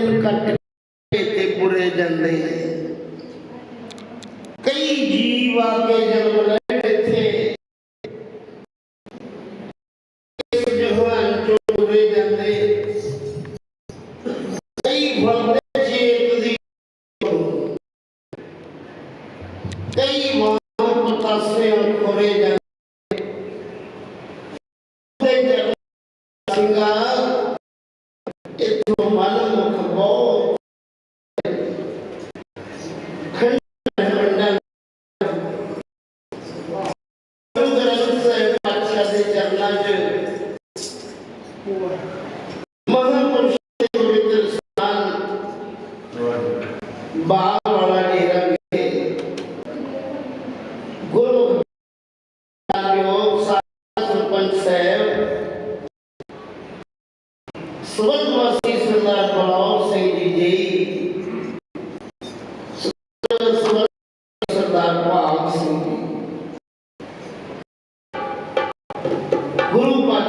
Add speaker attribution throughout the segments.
Speaker 1: کٹ بڑے جی کئی آ کے جنم ل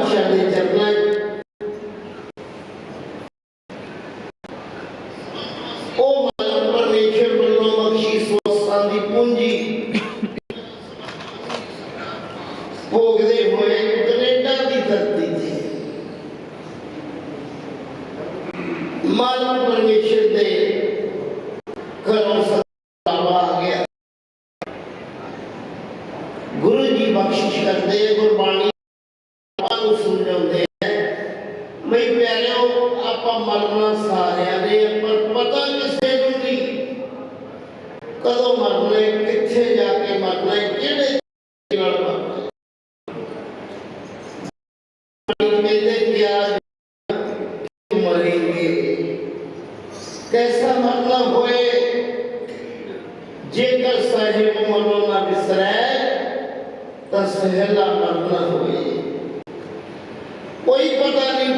Speaker 1: shall they delight مرنا سارے مرنا ہوئے کوئی پتا نہیں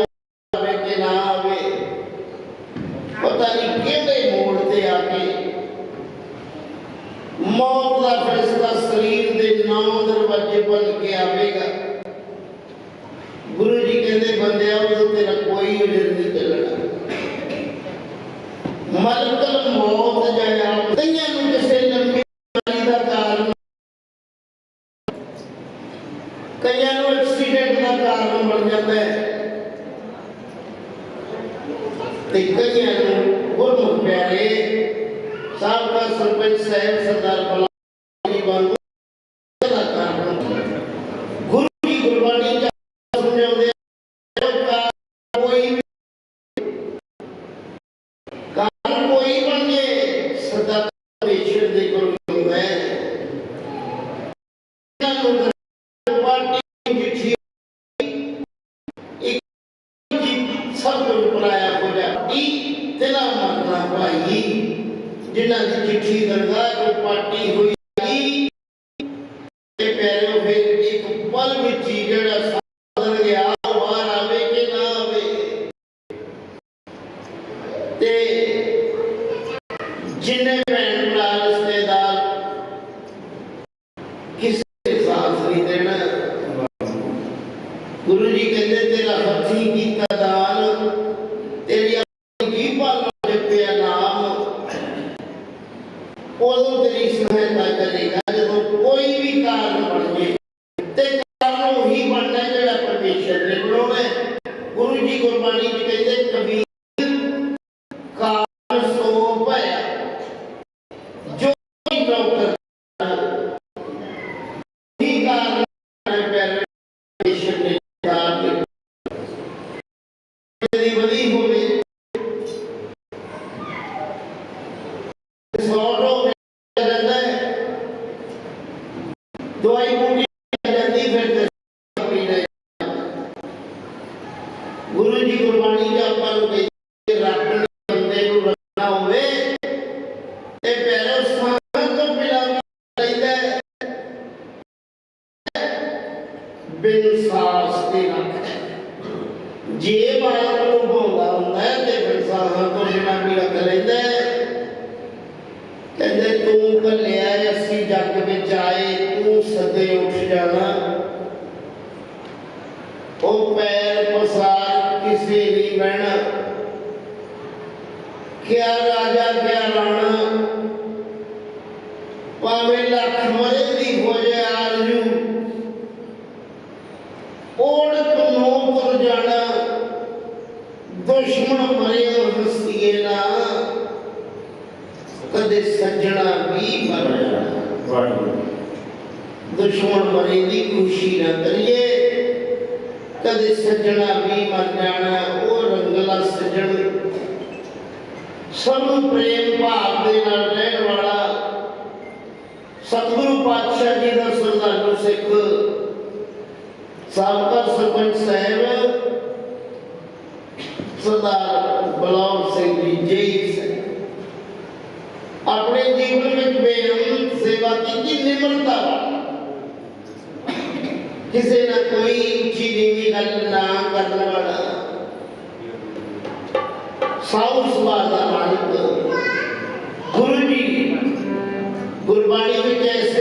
Speaker 1: کئیوں ایکسیڈنٹ کا کارن بن جاتا ہے تے کئیوں نو گرم صاحب کا سرپنچ صاحب سردار ਹੋ ਤੇਰਾ ਮਰਨਾ ਭਾਈ ਜਿਨ੍ਹਾਂ ਦੀ ਚਿੱਠੀ ਦਰਗਾਹ ਤੋਂ ਪਾਰਟੀ ਹੋਈ। all the reasons Então, do hay ਪੈਰ ਪਸਾਰ ਕਿਸੇ ਨਹੀਂ ਬਹਿਣਾ ਕਿਆ ਰਾਜਾ ਕਿਆ ਰਾਣਾ। ਭਾਵੇਂ ਲੱਖ ਮਰੇ ਦੀ ਹੋ ਜਾਏ ਆਰਜੂ ਓੜ ਤੋਂ ਤੁਰ ਜਾਣਾ? ਦੁਸ਼ਮਣ ਮਰੇ ਹਸਤੀਏ ਨਾ। ਕਦੇ ਸੱਜਣਾ ਵੀ ਮਰ ਜਾਣਾ। ਦੁਸ਼ਮਣ ਮਰੇ ਦੀ ਖੁਸ਼ੀ ਨਾ ਕਰੀਏ ਕਦੇ ਸੱਜਣਾ ਵੀ ਮਰ ਜਾਣਾ, ਉਹ ਰੰਗਲਾ ਸੱਜਣ। ਸਭ ਪ੍ਰੇਮ ਭਾਵ ਦੇ ਨਾਲ ਰਹਿਣ ਵਾਲਾ ਸਤਿਗੁਰੂ ਪਾਤਸ਼ਾਹ ਜੀ ਦਾ ਸਰਦਾਰੂ ਸਿੱਖ, ਸਾਬਕਾ ਸਰਪੰਚ ਸਾਹਿਬ, ਸਰਦਾਰ ਬਲੌਰ ਸਿੰਘ ਜੀ, ਜੈ ਆਪਣੇ ਜੀਵਨ ਵਿੱਚ ਬੇਅੰਤ ਸੇਵਾ ਕੀਤੀ, ਨਿਮਰਤਾ ਕਿਸੇ ਨਾਲ ਕੋਈ ਉੱਚੀ ਨੀਵੀਂ ਗੱਲ ਨਾ ਕਰਨ ਵਾਲਾ। ਸਾਊ ਸੁਭਾਅ ਦਾ ਮਾਲਕ। ਗੁਰੂ ਜੀ, ਗੁਰਬਾਣੀ ਵਿੱਚ ਐਸੇ